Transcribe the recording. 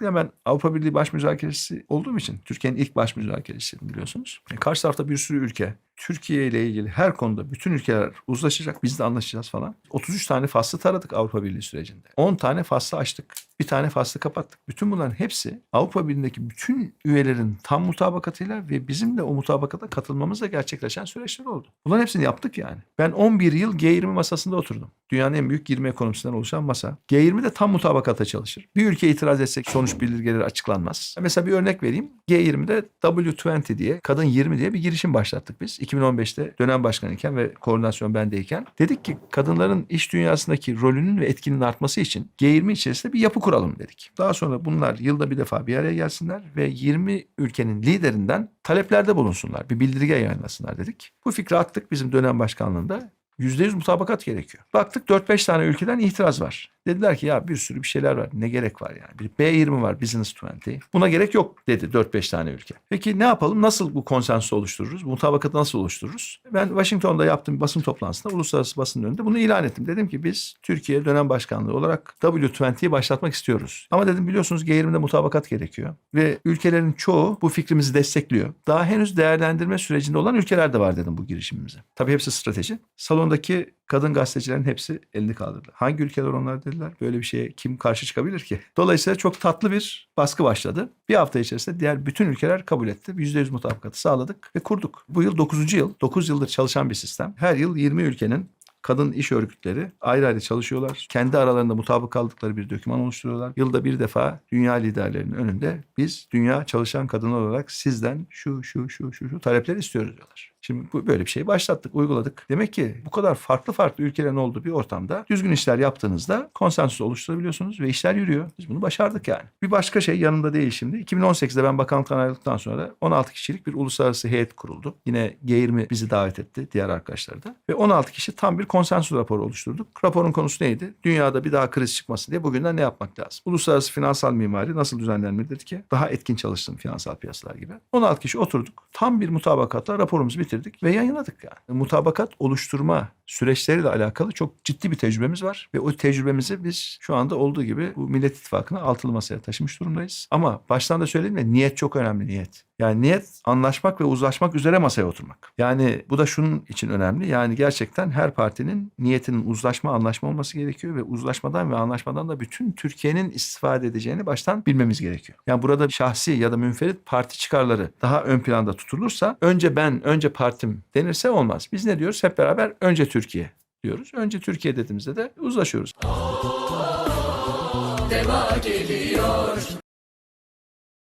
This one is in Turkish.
Ya ben Avrupa Birliği baş müzakeresi olduğum için Türkiye'nin ilk baş müzakeresiydim biliyorsunuz. E, karşı tarafta bir sürü ülke Türkiye ile ilgili her konuda bütün ülkeler uzlaşacak biz de anlaşacağız falan. 33 tane faslı taradık Avrupa Birliği sürecinde. 10 tane faslı açtık. Bir tane faslı kapattık. Bütün bunların hepsi Avrupa Birliği'ndeki bütün üyelerin tam mutabakatıyla ve bizim de o mutabakata katılmamızla gerçekleşen süreçler oldu. Bunların hepsini yaptık yani. Ben 11 yıl G20 masasında oturdum. Dünyanın en büyük 20 ekonomisinden oluşan masa. G20 de tam mutabakata çalışır. Bir ülke itiraz etsek sonuç bildirgeleri açıklanmaz. Mesela bir örnek vereyim. G20'de W20 diye, kadın 20 diye bir girişim başlattık biz. 2015'te dönem başkanıyken ve koordinasyon bendeyken. Dedik ki kadınların iş dünyasındaki rolünün ve etkinin artması için G20 içerisinde bir yapı kuralım dedik. Daha sonra bunlar yılda bir defa bir araya gelsinler ve 20 ülkenin liderinden taleplerde bulunsunlar. Bir bildirge yayınlasınlar dedik. Bu fikri attık bizim dönem başkanlığında. %100 mutabakat gerekiyor. Baktık 4-5 tane ülkeden itiraz var. Dediler ki ya bir sürü bir şeyler var. Ne gerek var yani? Bir B20 var Business 20. Buna gerek yok dedi 4-5 tane ülke. Peki ne yapalım? Nasıl bu konsensus oluştururuz? Bu mutabakatı nasıl oluştururuz? Ben Washington'da yaptığım bir basın toplantısında uluslararası basının önünde bunu ilan ettim. Dedim ki biz Türkiye dönem başkanlığı olarak W20'yi başlatmak istiyoruz. Ama dedim biliyorsunuz G20'de mutabakat gerekiyor. Ve ülkelerin çoğu bu fikrimizi destekliyor. Daha henüz değerlendirme sürecinde olan ülkeler de var dedim bu girişimimize. Tabii hepsi strateji. Salondaki kadın gazetecilerin hepsi elini kaldırdı. Hangi ülkeler onlar dediler. Böyle bir şeye kim karşı çıkabilir ki? Dolayısıyla çok tatlı bir baskı başladı. Bir hafta içerisinde diğer bütün ülkeler kabul etti. %100 mutabakatı sağladık ve kurduk. Bu yıl 9. yıl. 9 yıldır çalışan bir sistem. Her yıl 20 ülkenin kadın iş örgütleri ayrı ayrı çalışıyorlar. Kendi aralarında mutabık kaldıkları bir doküman oluşturuyorlar. Yılda bir defa dünya liderlerinin önünde biz dünya çalışan kadınlar olarak sizden şu şu şu şu şu talepler istiyoruz diyorlar. Şimdi bu böyle bir şey başlattık, uyguladık. Demek ki bu kadar farklı farklı ülkelerin olduğu bir ortamda düzgün işler yaptığınızda konsensus oluşturabiliyorsunuz ve işler yürüyor. Biz bunu başardık yani. Bir başka şey yanında değil şimdi. 2018'de ben bakanlıktan ayrıldıktan sonra 16 kişilik bir uluslararası heyet kuruldu. Yine G20 bizi davet etti, diğer arkadaşlar da. Ve 16 kişi tam bir konsensus raporu oluşturduk. Raporun konusu neydi? Dünyada bir daha kriz çıkmasın diye bugünden ne yapmak lazım? Uluslararası finansal mimari nasıl düzenlenmelidir ki? Daha etkin çalışsın finansal piyasalar gibi. 16 kişi oturduk. Tam bir mutabakatla raporumuzu bitirdik ve yayınladık yani. Mutabakat oluşturma süreçleriyle alakalı çok ciddi bir tecrübemiz var ve o tecrübemizi biz şu anda olduğu gibi bu Millet İttifakı'na altılı masaya taşımış durumdayız. Ama baştan da söyleyeyim ya niyet çok önemli niyet. Yani niyet anlaşmak ve uzlaşmak üzere masaya oturmak. Yani bu da şunun için önemli. Yani gerçekten her partinin niyetinin uzlaşma anlaşma olması gerekiyor ve uzlaşmadan ve anlaşmadan da bütün Türkiye'nin istifade edeceğini baştan bilmemiz gerekiyor. Yani burada şahsi ya da münferit parti çıkarları daha ön planda tutulursa önce ben, önce partim denirse olmaz. Biz ne diyoruz? Hep beraber önce Türkiye diyoruz. Önce Türkiye dediğimizde de uzlaşıyoruz. Deva geliyor